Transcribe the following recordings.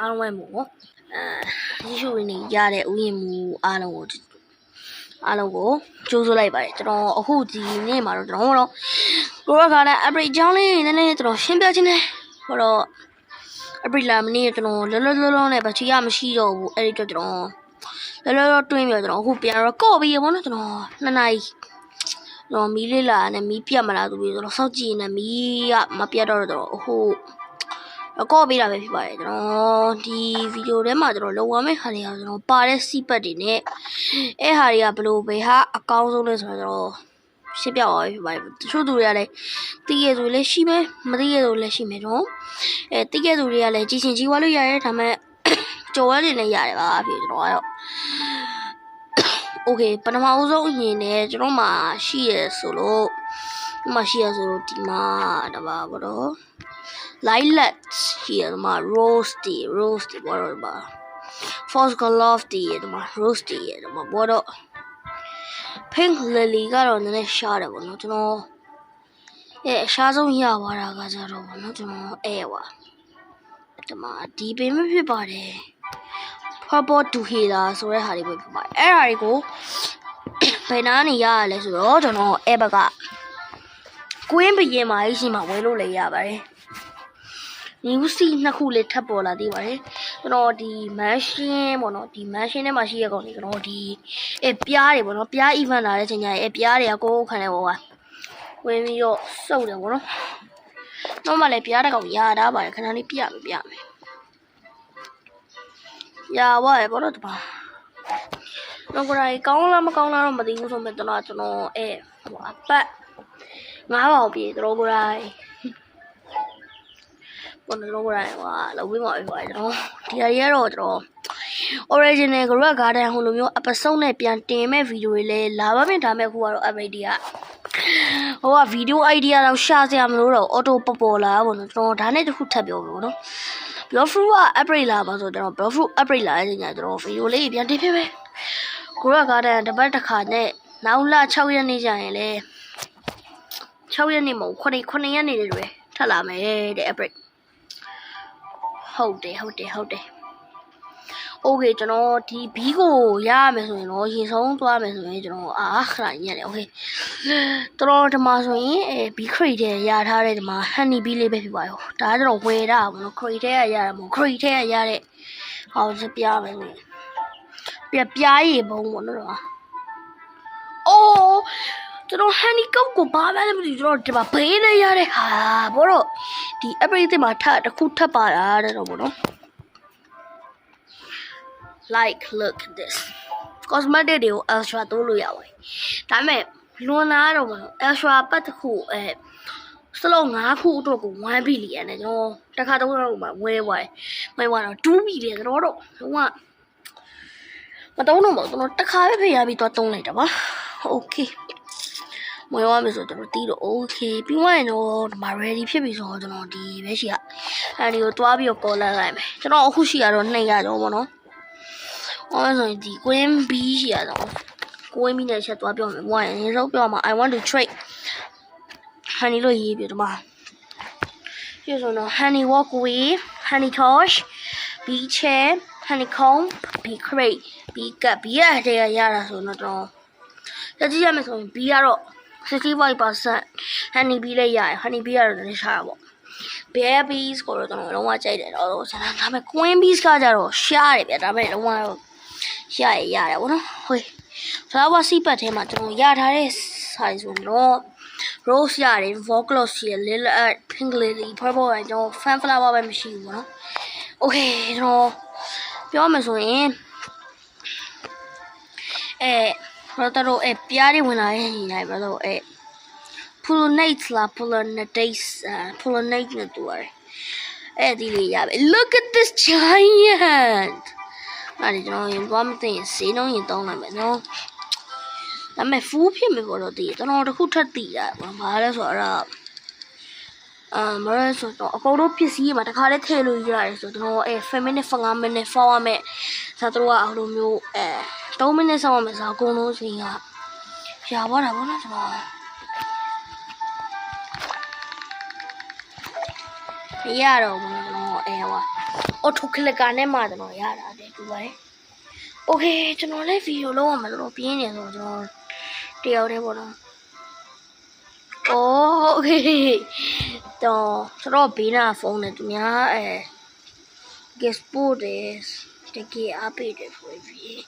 အားလုံးပဲမို့နော်အဲဒီရှုရင်းနေရတဲ့ဥယျာဉ်မူအားလုံးကိုအားလုံးကိုကြိုးစိုးလိုက်ပါတယ်ကျွန်တော်အခုဒီနေ့မှာတော့ကျွန်တော်တို့ကိုရခါနဲ့ upgrade အကြောင်းလေးနည်းနည်းကျွန်တော်ရှင်းပြခြင်းနဲ့ဟောတော့ upgrade လာမနေ့ကျွန်တော်လောလောလောလောနဲ့ဗချီရမရှိတော့ဘူးအဲ့ဒီတော့ကျွန်တော်လောလောလောတွင်းပြီးတော့ကျွန်တော်အခုပြန်တော့ကော့ပြီးရပါတော့ကျွန်တော်နှစ်နာရီတော့မီးလေးလာနဲ့မီးပြတ်မလားသူပြီးတော့စောက်ကြည့်နေမီးကမပြတ်တော့တော့အခု ကော့ပေးတာပဲဖြစ်ပါတယ်ကျွန်တော်ဒီဗီဒီယိုထဲမှာကျွန်တော်လုံအောင်မဲ့ဟာတွေကကျွန်တော်ပါတဲ့စီပတ်တွေနဲ့အဲ့ဟာတွေကဘလို့ပဲဟာအကောင်းဆုံးလဲဆိုတော့ရှင်းပြပါပဲဖြစ်ပါတယ်တချို့သူတွေကလည်းတိကျသူလည်းရှိမယ်မတိကျသူလည်းရှိမယ်တော့အဲတိကျသူတွေကလည်းကြည်ချင်းကြီးဝါလို့ရရဲဒါမဲ့ကြော်ဝဲနေလည်းရတယ်ပါဖြစ်ကျွန်တော်ကတော့ okay ပထမအဆုံးအရင်နဲ့ကျွန်တော်မှရှိရဆိုလို့ဒီမှာရှိရဆိုလို့ဒီမှာတပါဘောတော့ lilac ရှိရဒီမှာ rose tea rose tea ဘာတော့ဒီမှာ false glove tea ဒီမှာ rose tea ဒီမှာဘာတော့ pink lily ကတော့နည်းနည်းရှားတယ်ပေါ့နော်ကျွန်တော်အဲအရှားဆုံးရသွားတာကကြတော့ပေါ့နော်ကျွန်တော်အဲပါဒီမှာဒီပင်မဖြစ်ပါတယ် purple to healer ဆိုတဲ့ဟာတွေပဲဖြစ်ပါတယ်အဲ့ဟာတွေကိုဘယ်နာနေရရလဲဆိုတော့ကျွန်တော်အဲ့ဘက်ကကွင်းဘရင်မာကြီးရှိမှဝယ်လို့လည်းရပါတယ် နီဝစီနှစ်ခုလေးထပ်ပေါ်လာသေးပါတယ်ကျွန်တော်ဒီမန်ရှင်ပေါ့နော်ဒီမန်ရှင်ထဲမှာရှိရကောင်ဒီကျွန်တော်ဒီအဲပြားတွေပေါ့နော်ပြား event လာတဲ့ချိန်ကျရင်အဲပြားတွေကကိုယ်ကိုယ်ခံနေပေါ့ကွာဝင်ပြီးတော့စုပ်တယ်ပေါ့နော်တော့မှလည်းပြားတစ်ကောင်ရတာပါတယ်ခဏလေးပြမယ်ပြမယ်ရပါရဲ့ဘောတော့တပါတော့ကိုယ်တိုင်ကောင်းလားမကောင်းလားတော့မသိဘူးဆိုမဲ့ကျွန်တော်ကျွန်တော်အဲဟိုအပတ်ငါးပေါင်ပြေတော့ကိုယ်တိုင် ဘောတော့ကိုယ်တိုင်ဟိုလောက်ပြီးမှပဲပါတော့ဒီအရေးတော့ကျွန်တော် original ကရ garden ဟိုလိုမျိုး episode နဲ့ပြန်တင်မဲ့ဗီဒီယိုတွေလည်းလာပါမယ်ဒါမဲ့ခုကတော့ update တွေကဟိုကဗီဒီယို idea တော့ရှာစရာမလိုတော့ auto ပေါ်ပေါ်လာပါတော့ကျွန်တော်ဒါနဲ့တစ်ခုထပ်ပြောပြပါတော့ Blood fruit က upgrade လာပါဆိုတော့ Blood fruit upgrade လာတဲ့ညကျွန်တော်ဗီဒီယိုလေးပြန်တင်ပြမယ်။ကိုရကားတဲ့တပတ်တစ်ခါနဲ့နောက်လ6ရက်နေ့ကျရင်လေ6ရက်နေ့မဟုတ်9 9ရက်နေ့တွေထပ်လာမယ်တဲ့ upgrade ။ ဟုတ်တယ်ဟုတ်တယ်ဟုတ်တယ်။ Okay ကျွန်တော်ဒီဘီကိုရရမယ်ဆိုရင်တော့ရေဆုံးသွားမယ်ဆိုရင်ကျွန်တော်အာခဏညက်တယ် Okay တော်တော်ဒီမှာဆိုရင်အဲဘီခရိတဲ့ရထားတဲ့ဒီမှာ honey bee လေးပဲဖြစ်ပါရောဒါကကျွန်တော်ဝယ်တာပေါ့နော်ခရိတဲ့ကရတာမဟုတ်ခရိတဲ့ကရတဲ့ဟောစပြမယ်ဆိုရင်ပြပြားရည်ဘုံပေါ့နော်တော့အိုး ကျွန်တော် honey cup ကိုဘာမှလည်းမသိဘူးကျွန်တော်ဒီမှာဘေးနဲ့ရတဲ့ဟာဘောတော့ဒီ everything မှာထပ်တစ်ခုထပ်ပါတာတဲ့တော့ပေါ့နော် like look at this cosmetic တွေကို extra တိုးလို့ရပါတယ်ဒါပေမဲ့လွန်လာတော့မလို့ extra ပတ်တစ်ခုအဲစလုံး၅ခုအတွက်ကို1ဘီလီယံနဲ့ကျွန်တော်တစ်ခါတော့တော့မှဝယ်သွားတယ်ဝယ်သွားတော့2ဘီလီယံကျွန်တော်တော့ဟိုကမတုံးတော့မဟုတ်ကျွန်တော်တစ်ခါပဲဖေးရပြီးတော့တုံးလိုက်တာပါโอเค မွေးသွားပြီဆိုတော့တီးတော့ okay ပြီးသွားရင်တော့ဒီမှာ ready ဖြစ်ပြီဆိုတော့ကျွန်တော်ဒီပဲရှိရအဲဒီကိုတွားပြီးတော့ပေါ်လာလိုက်မယ်ကျွန်တော်အခုရှိရတော့200ကျော်ပေါ့နော်။အော်ဆိုရင်ဒီ Queen Bee ရှိရတော့ Queen Bee နဲ့ချက်သွားပြောမယ်။ဘာရင်ရုပ်ပြောမှာ I want to trade honey လို့ရေးပြတော့မှာ။ပြဆိုတော့ honey walkway, honey tosh, bee chair, honeycomb, bee crate, bee cup, bee ရတဲ့ရတာဆိုတော့တကြည့်ရမယ်ဆိုရင် bee ကတော့ 65% honey bee လည်းရတယ် honey bee ကတော့လည်းရှားတာပေါ့ bear bees ကိုတော့ကျွန်တော်လုံးဝကြိုက်တယ်တော့ဆန္ဒဒါပေမဲ့ queen bees ကကြတော့ရှားတယ်ဗျဒါပေမဲ့လုံးဝတော့ရရရတယ်ဗောနော်ဟုတ် flower seed ပတ်ထဲမှာကျွန်တော်ရထားတဲ့ size ဆိုတော့ rose ရတယ် voclos ရ lily pink lily purple ရကျွန်တော် fan flower ပဲမရှိဘူးဗောနော် okay ကျွန်တော်ပြောမှဆိုရင်အဲ တော့တော့အဲပြားတွေဝင်လာရင်ညီနိုင်ပါတော့အဲ pollinate လား pollinate pollinate နဲ့တူရတယ်အဲ့ဒီလေးရပဲ look at this giant အဲ့ဒီကျွန်တော်ရင်သွားမသိရင်ဈေးနှုန်းရင်တောင်းလိုက်မယ်နော်ဒါပေမဲ့ဖူးဖြစ်မယ်ပေါ်တော့တည်ကျွန်တော်တခုထပ်တည်တာဘာလဲဆိုတော့အာ မရဆိုတော့အကုန်လုံးပစ္စည်းမှာတခါလေးထည့်လို့ရတယ်ဆိုတော့အဲ5 minute 5 minute 4 minute ဆိုတော့အလိုမျိုးအဲ3 minute ဆောင်းရမယ်ဆိုတော့အကုန်လုံးစီကရပါတာပေါ့နော်ကျွန်တော်ရတော့ဘူးကျွန်တော်အဲဟော auto clicker နဲ့မှကျွန်တော်ရတာတဲ့တူပါတယ် okay ကျွန်တော်လည်းဗီဒီယိုလုံးဝမလို့ပြင်းနေဆိုကျွန်တော်တယောက်တည်းပေါ့နော် oh okay တော့ကျွန်တော်ဘေးနာဖုန်းနဲ့သူများအဲ guest board တကယ်အပိတယ်ဖွေးပြီး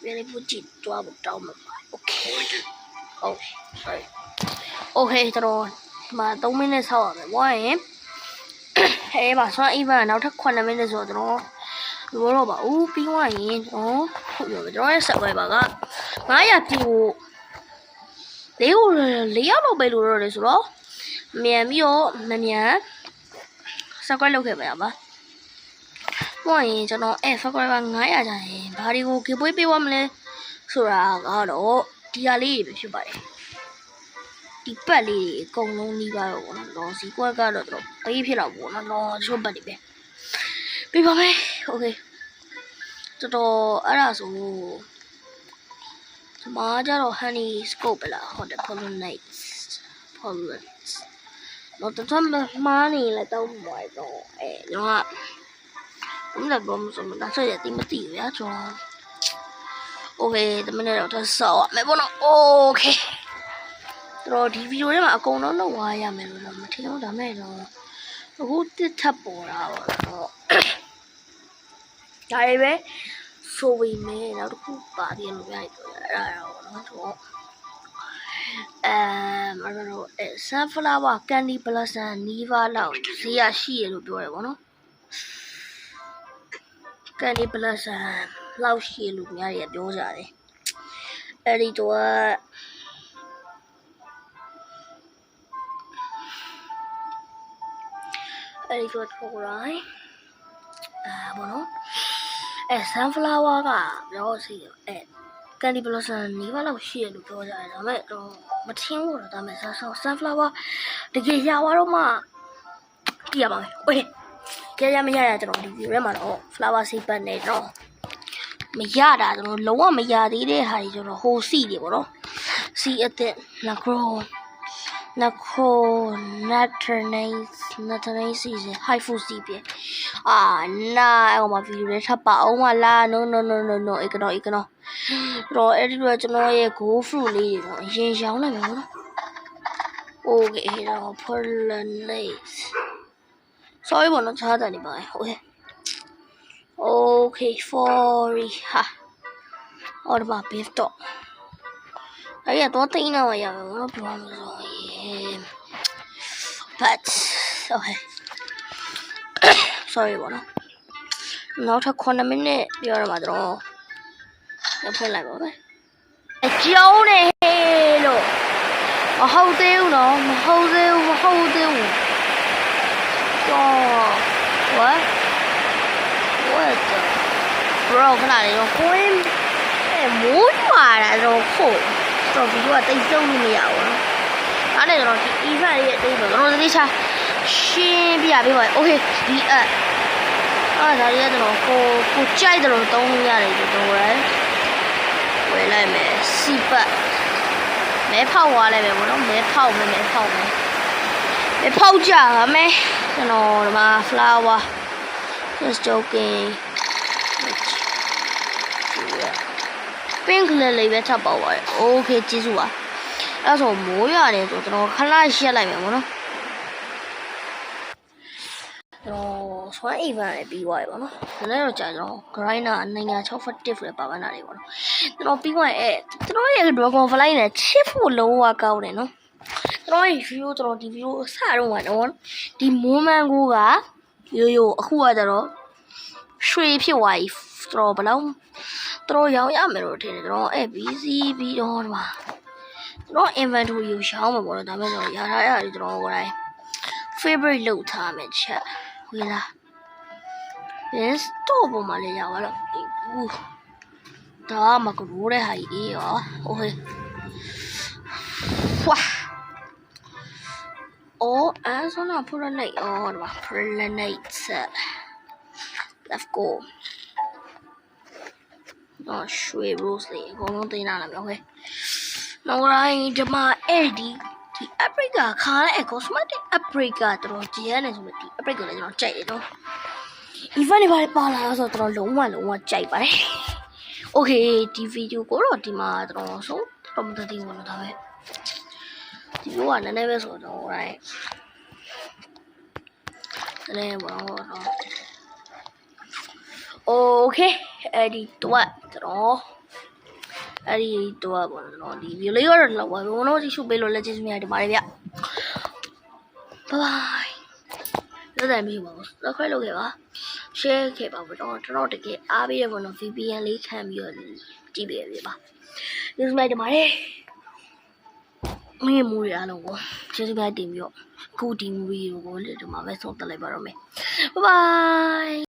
ပြန်လေးပူကြည့်တော့တောင်းမှာပါ okay okay sorry okay ကျွန်တော်ဒီမှာ3မိနစ်ဆောက်ရမယ်ဘွားရင်အဲပါဆွမ်း event နောက်ထပ်9မိနစ်ဆိုတော့ကျွန်တော်လိုတော့ပါဦးပြီးသွားရင်ကျွန်တော်ဟုတ်ပြီကျွန်တော်ရဲ့ subscriber က900ပြည့်ဖို့လေးကိုလေးရောက်တော့ပဲလို့တော့လေဆိုတော့ မြန်ပြီးတော့မမြန် subscribe လုပ်ခဲ့ပါရပါဘွားရင်ကျွန်တော်အဲ subscriber 900ကျရင်ဘာတွေကို giveaway ပေးသွားမလဲဆိုတာကတော့ဒီဟာလေးတွေပဲဖြစ်ပါတယ် ဒီပတ်လေးတွေအကုန်လုံးနှီးပါတော့ဗောနော်လော်စီကွက်ကတော့တော့ဘေးဖြစ်တော့ဗောနော်လော်ချိုးပတ်တွေပဲပြပါမယ်โอเคတော်တော်အဲ့ဒါဆိုဒီမှာကျတော့ honey scope ပဲလားဟုတ်တယ် pollinates pollinates တော့တော်တော်မားနေလဲတော့မွိုင်းတော့အဲကျွန်တော်ကဘယ်လိုပြောမစမဒါဆိုရတိမသိဘူးဗျာကျွန်တော်โอเคတမင်းတော့တော့ဆောက်ရမယ်ဗောနော်โอเค တော့ဒီဗီဒီယိုထဲမှာအကုန်လုံးလောက်သွားရမယ်လို့တော့မထင်ဘူးဒါမဲ့တော့အခုတစ်ထပ်ပေါ်တာပေါ့တော့ဒါတွေပဲဆိုဝေမယ်နောက်တစ်ခုပါပြန်လို့ရိုက်တော့အဲ့ဒါတော့နော်တော့ အဲမတော်အဲ sunflower candy blossom niva လောက်ဈေးရရှိရလို့ပြောရပါတော့ candy blossom လောက်ရှိရလို့များရပြောကြတယ်အဲ့ဒီတော့အဲ့ဒီတော့ထုတ်ရိုင်းအာဘောနော်အဲ sunflower ကပြောစီအဲ candy blossom နီးပါးလောက်ရှိရလို့ပြောကြတယ်ဒါပေမဲ့တော့မထင်ဘူးတော့ဒါပေမဲ့ sunflower တကယ်ရသွားတော့မှကြည့်ရပါမယ်โอเคကြရမရရကျွန်တော်ဒီ video ထဲမှာတော့ flower seed ပတ်နေတော့မရတာကျွန်တော်လုံးဝမရသေးတဲ့ဟာကြီးကျွန်တော်ဟိုစီတွေပေါ့နော်စီအသက် macro နခိုနတ်ထနေနတ်ထနေစီစဉ် high food စီပြအာနာအောင်မဗီဒီယိုလေးထပ်ပါအောင်မလား no no no no no ဧကတော့ဧကတော့တော့အဲ့ဒီတော့ကျွန်တော်ရဲ့ go fruit လေးတွေတော့ရင်ရောင်းလိုက်မယ်နော် okay တော့ pollinate sorry ဘောနော်ခြားတယ်နေပါ okay okay sorry ဟာအော်ဘာဘစ်တော့အဲ့ရတော့တိန်းတော့ရမယ်နော်ပြော မှဆိုရင် but okay sorry ဘောနော်နောက်ထပ်9မိနစ်ပြောရမှာတော့ရဖွင့်လိုက်ပါမယ်အကျုံးနေလို့မဟုတ်သေးဘူးနော်မဟုတ်သေးဘူးမဟုတ်သေးဘူးတော့ what what the bro ခဏလေးတော့ကိုင်းအဲမိုးရွာတာတော့ဖို့တော့ဒီကတိတ်ဆုံးလို့မရဘူးနော် ဒါနဲ့ကျွန်တော်ဒီ event ရဲ့အတိတ်ကိုကျွန်တော်သေချာရှင်းပြပေးပါမယ် okay ဒီအအဲ့ဒါရီကတော့ကိုကိုကြိုက်တယ်လို့သုံးလို့ရတယ်ဒီတော့ရယ်ဝယ်လိုက်မယ်စီပတ်မဲဖောက်သွားလိုက်မယ်ဘောနော်မဲဖောက်မယ်မဲဖောက်မယ်မဲဖောက်ကြပါမယ်ကျွန်တော်ဒီမှာ flower just joking pink လေးလေးပဲထပ်ပေါ့ပါ okay ကျေးဇူးပါ အဲ့ဆိုမိုးရတယ်ဆိုကျွန်တော်ခဏရှက်လိုက်မယ်ဘောနော်ကျွန်တော်ဆွမ်းအိမ်ပါလည်းပြီးသွားပြီပေါ့နော်။ဒါလည်းတော့ကြာကျွန်တော် grinder နိုင်ငံ645လည်းပါပန်းတာတွေပေါ့နော်။ကျွန်တော်ပြီးသွားရဲ့ကျွန်တော်ရဲ့ dragon fly နဲ့ chip ဖို့လုံးဝကောင်းတယ်နော်။ကျွန်တော်ရဲ့ view ကျွန်တော်ဒီ view အစတော့ကတော့ဒီ moment ကိုကရိုးရိုးအခုကကျတော့ရွှေဖြစ်သွားပြီ။ကျွန်တော်ဘယ်လောက်ကျွန်တော်ရောင်းရမယ်လို့ထင်တယ်ကျွန်တော်အဲ့ BC ပြီးတော့ဒီမှာ ကျွန်တော် inventory ကိုရှောင်းမှာပေါ့နော်ဒါပေမဲ့ကျွန်တော်ရထားရတယ်ကျွန်တော်ကိုယ်တိုင် favorite လုပ်ထားမယ်ချက်ဝေးလား Ben stop ပေါ်မှာလည်းရပါတော့ဘူးဒါမှကရိုးတဲ့ဟာကြီးအေးရောโอเคဝါအော်အဲဆိုတော့ pollinate အော်ဒီမှာ pollinate let's go တော့ရွှေ rose လေးအကုန်လုံး Mengurangkan 5 ဒီအပရိကခါတဲ့အ cosmetic အပရိကတော်ဂျီရနဲ့ဆိုလို့ဒီအပရိကလည်းကျွန်တော်ကြိုက်ရတော့ event တွေပါပါလာတော့ဆိုတော့လုံးဝလုံးဝကြိုက်ပါတယ် okay ဒီ video ကိုတော့ဒီမှာကျွန်တော်ဆုံးတော်မတည်ဝင်တော့ဒါပဲဒီ video ကနည်းနည်းပဲဆိုတော့ right နည်းနည်းပါတော့ okay အဲ့ဒီတော့ကျွန်တော် အဲ့ဒီတော့ပေါ့နော်ဒီ video လေးကတော့လောက်ပါဘုံတော့ကြည့်ရှုပေးလို့လက်ကျေးဇူးများတင်ပါတယ်ဗျ bye bye လက်တယ်မျိုးပါဘူး subscribe လုပ်ခဲ့ပါ share ခဲ့ပါဘူးတော့ကျွန်တော်တကယ်အားပေးရပါတော့ VPN လေးခံပြီးတော့ကြည့်ပေးရပြပါကျေးဇူးများတင်ပါတယ်မင်းမူရအောင်ကိုကျေးဇူးများတင်ပြီးတော့အခုဒီ movie ကိုလည်းဒီမှာပဲဆုံးသက်လိုက်ပါတော့မယ် bye bye